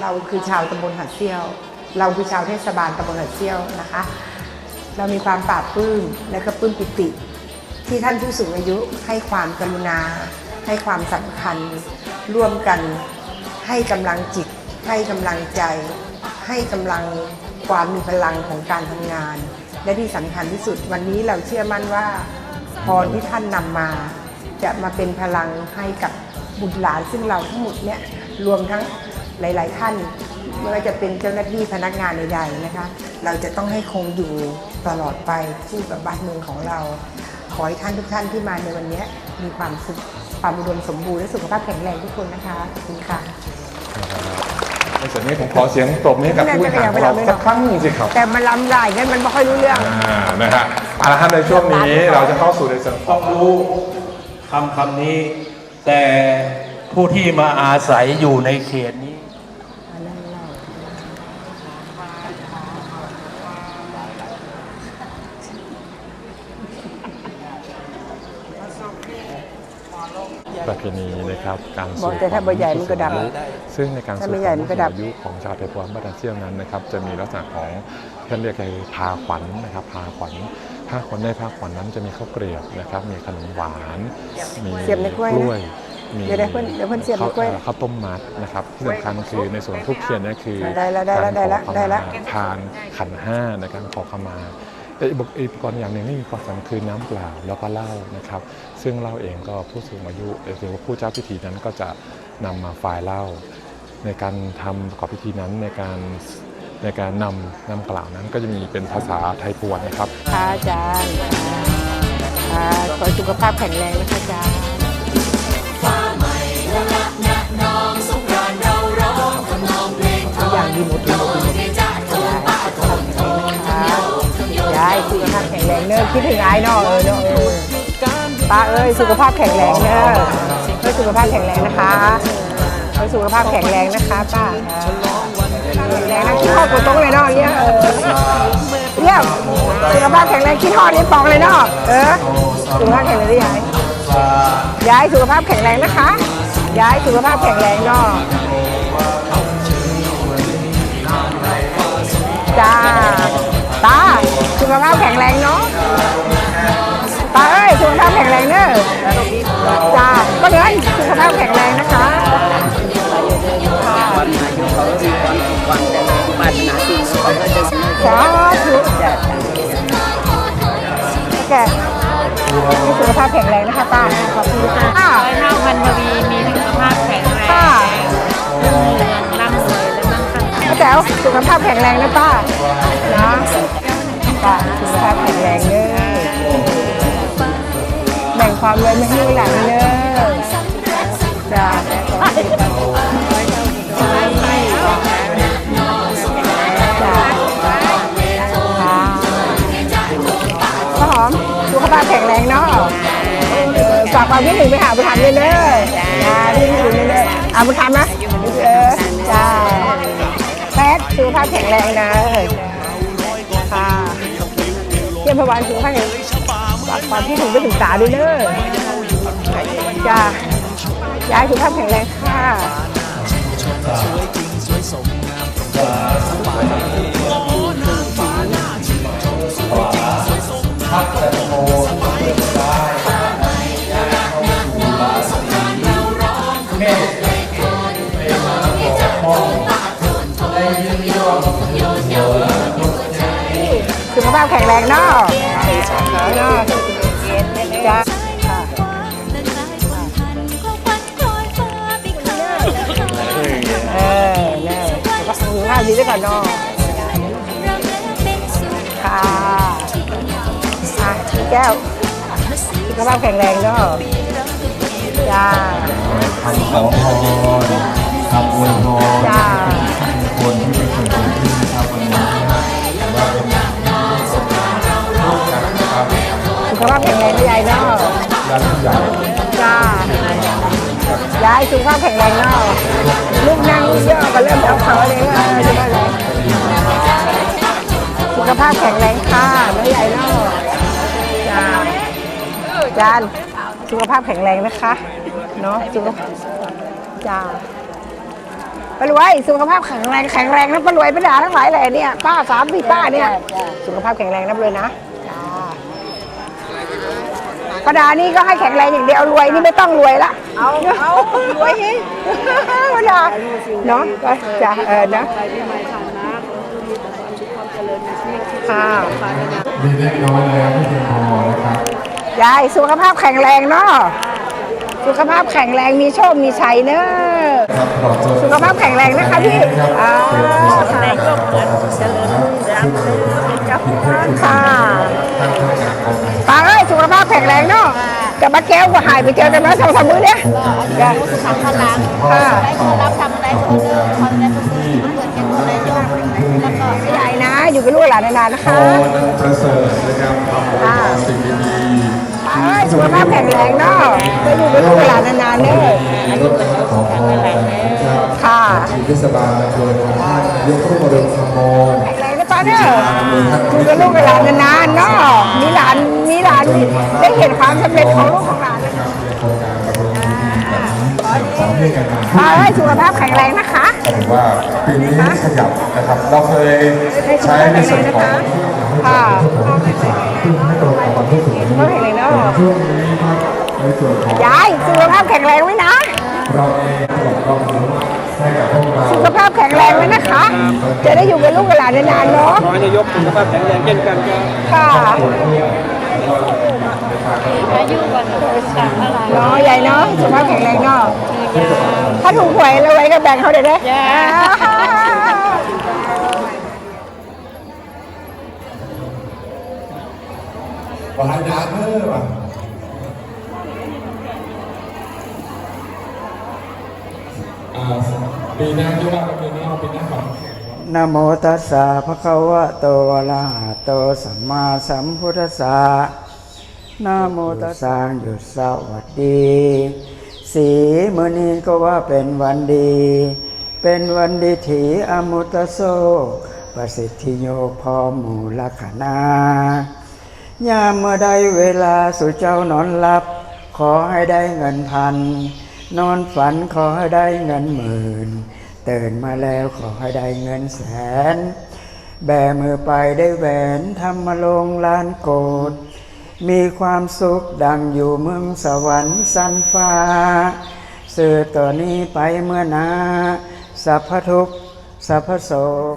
เราคือชาวตำบลหัดเซี่ยว เราคือชาวเทศบาลตำบลหัดเซี่ยวนะคะ เรามีความปลาบปลื้มและก็ปลื้มปิติ ที่ท่านผู้สูงอายุให้ความกรุณา ให้ความสำคัญ ร่วมกันให้กำลังจิต ให้กำลังใจ ให้กำลังความมีพลังของการทำงาน และที่สำคัญที่สุดวันนี้เราเชื่อมั่นว่าพรที่ท่านนำมา จะมาเป็นพลังให้กับบุตรหลานซึ่งเราทั้งหมดเนี่ยรวมทั้ง หลาย ๆ ท่านไม่ว่าจะเป็นเจ้าหน้าที่พนักงานใดๆนะคะ เราจะต้องให้คงอยู่ตลอดไปคู่กับบ้านเมืองของเรา ขอให้ท่านทุกท่านที่มาในวันนี้มีความสุขความอุดมสมบูรณ์และสุขภาพแข็งแรงทุกคนนะคะขอบคุณค่ะในส่วนนี้ผมขอเสียงปรบมือให้กับผู้บริหารของเราสักครั้งหนึ่งสิครับแต่มันลำได้งั้นมันไม่ค่อยรู้เรื่องอ่านะฮะเอาละครับในช่วงนี้เราจะเข้าสู่ในส่วนขต้อองงรู้คำคำนี้ แต่ผู้ที่มาอาศัยอยู่ในเขตนี้ ประเพณีนะครับการบอสู่กแต่ถ้าบ่ใหญ่มันก็ดับซึ่งในการถ้าสู่ไม่ใหญ่มันก็ดับอายุของชาวไทยพวนบ้านตาเชี่ยวนั้นนะครับจะมีลักษณะของท่านเรียกไงพาขวัญนะครับพาขวัญผ้าขวัญในผ้าขวัญนั้นจะมีข้าวเกลียบนะครับ มีขนมหวาน มีเสียบในกล้วยนะวยมีเดี๋ยวได้เพิ่นเดี๋ยวเพิ่นเสียบในกล้วยข้าข้าวต้มมัดนะครับที่สำคัญคือในส่วนทุกเทียนเนี่ยคือได้แล้วได้แล้วได้แล้วการขอขมาได้แล้วทานขันห้าในการขอขมา แต่อุปอุปกรณ์อย่างหนึ่งที่มีความสำคัญคือน้ำเปล่าแล้วก็เหล้านะครับ ซึ่งเหล้าเองก็ผู้สูงอายุหรือว่าผู้เจ้าพิธีนั้นก็จะนำมาฝ่ายเหล้าในการทำประกอบพิธีนั้นในการในการนำนำกล่าวนั้นก็จะมีเป็นภาษาไทยพวนนะครับ ค่ะอาจารย์ค่ะขอให้สุขภาพแข็งแรงนะคะอาจารย์อย่างดีหมดดีหมดดีหมด แข็งแรงเนอะคิดถึงไอ้เนอเออเนอะเออป้าเอ้ยสุขภาพแข็งแรงเนอะให้สุขภาพแข็งแรงนะคะให้สุขภาพแข็งแรงนะคะป้าแข็งแรงนะคิดทอดกดตรงเลยเนาะเนี่ยเออเยี่ยมสุขภาพแข็งแรงคิดทอดนี่ปองเลยเนาะเออสุขภาพแข็งแรงได้ยายยายสุขภาพแข็งแรงนะคะยายสุขภาพแข็งแรงเนาะจ้า ตาสุขภาพแข็งแรงเนาะตาเอ้ยสุขภาพแข็งแรงเนอะจ้าก็เงินสุขภาพแข็งแรงนะคะวันอายุเขาดีกว่าวันแต่ปรารถนาสิ่งเขาก็จะสาธุแกสุขภาพแข็งแรงนะคะป้าขอบ วสุขภาพแข็งแรงนะป้าเนาะป้าสุขภาพแข็งแรงเนอแบ่งความรวยม่ให้ลูกหลานเนอะจ้าจ้าข้าวหอมสุขภาพแข็งแรงเนาะฝากความคิดถึงไปหาบุญธรรมเลยเนอจ้าพี่ถึงเลยเนอเอาบุญธรรมนะเออ สุขภาพแข็งแรงนะค่ะเยี่ยมพวานสุขภาพแข็งฝากความคิดถึงไปถึงตาด้วยเนอะจ้ายายสุขภาพแข็งแรงค่ะสุขภาพแข็งแรงเนาะเนาะจ้าค่ะเออเน่สุขภาพดีด้วยกันเนาะค่ะอะพี่แก้วสุขภาพแข็งแรงเนาะจ้าคำขอพรคำอวยพร ขภาพแข็งแรงนะยายเนาะญาติผู้ใหญ่จ้ายายสุขภาพแข็งแรงเนาะลูกนั่งเยอะก็เริ่มแล้วเขาเลยว่าจะว่าอะไรสุขภาพแข็งแรงค่ะน้อยใหญ่เนาะจ้าจานสุขภาพแข็งแรงนะคะเนาะสุขจ้าไปป้ารวยสุขภาพแข็งแรงแข็งแรงนะป้ารวยป้าดาทั้งหลายแหล่เนี่ยป้าสามสี่ป้าเนี่ย สุขภาพแข็งแรงนะป้ารวยนะ จ้าป้าดานี่ก็ให้แข็งแรงอย่างเดียวรวยนี่ไม่ต้องรวยละเอาเอารวยให้ป้าดาเนาะก็จะเออนะค่ะมีเล็กน้อยแล้วไม่เพียงพอนะครับยายสุขภาพแข็งแรงเนาะสุขภาพแข็งแรงมีโชคมีชัยเนอะครับขอบคุณสุขภาพแข็งแรงนะคะพี่อ่าแข็งแรงก็เหมือนเจริญรุ่งเรือง ค่ะท่านผู้การกองทัพป้าเอ้ยสุขภาพแข็งแรงเนาะกับป้าแก้วก็หายไปเจอกันมาสองสามมื้อเนี่ยจ้ะพ่านต่อรับทำอะไรก็เริ่มคอนเทนต์ที่เกิดเป็นอะไรก็แล้วก็ใหญ่นะ อยู่กับลูกหลานนานๆนะคะรประเสริฐนะครับทำให้สิ่งดีป้าเอ้ยสุขภาพแข็งแรงเนาะไปอยู่กับลูกหลานนานๆเนอะๆรถขอพรนะครับค่ะทีมเทศบาลอำเภอของท่านยกรัฐมนตรีธรรม เนอะอยู่กับลูกกับหลานนานๆเนาะมีหลานมีหลานได้เห็นความสำเร็จของลูกของหลานนะครับในโครงการประมงดีๆแบบนี้อย่างต่อเนื่องกันมาป้าเอ้ยสุขภาพแข็งแรงนะคะก็ถือว่าปีนี้ขยับนะครับ เราเคยใช้ในส่วนของค่ะซึ่งให้ตรงกับวันที่ถึงนี้ก็แข็งแรงเนาะช่วงนี้ครับในส่วนของยายสุขภาพแข็งแรงไว้นะเราเอง นะคะ จะได้อยู่กับลูกกับหลานนานๆเนาะขอให้นายกสุขภาพแข็งแรงเช่นกันครับค่ะอายุวันต่างเท่าไหร่เนาะยายเนาะสุขภาพแข็งแรงเนาะถ้าถูกหวยเราไว้ก็แบ่งเขาเดี๋ยวได้จ้าวายดาเธอว่ะอ่า ปีหน้าที่ว่ากันปีหน้าปีหน้าก่อนนโมตัสสะภะคะวะโตอะระหะโตสัมมาสัมพุทธัสสะนโมตัสสะหยุดสวัสดี สีมือนี้ก็ว่าเป็นวันดี เป็นวันดีถีอมุตโสประสิทธิโยพอมูลขณายามเมื่อใดเวลาสู่เจ้านอนหลับ ขอให้ได้เงินพัน นอนฝันขอให้ได้เงินหมื่นตื่นมาแล้วขอให้ได้เงินแสน แบมือไปได้แหวนทำมาลงลานโกดมีความสุขดังอยู่เมืองสวรรค์สันฟ้าสื่อตัวนี้ไปเมื่อนา สัพพทุกสัพพโศก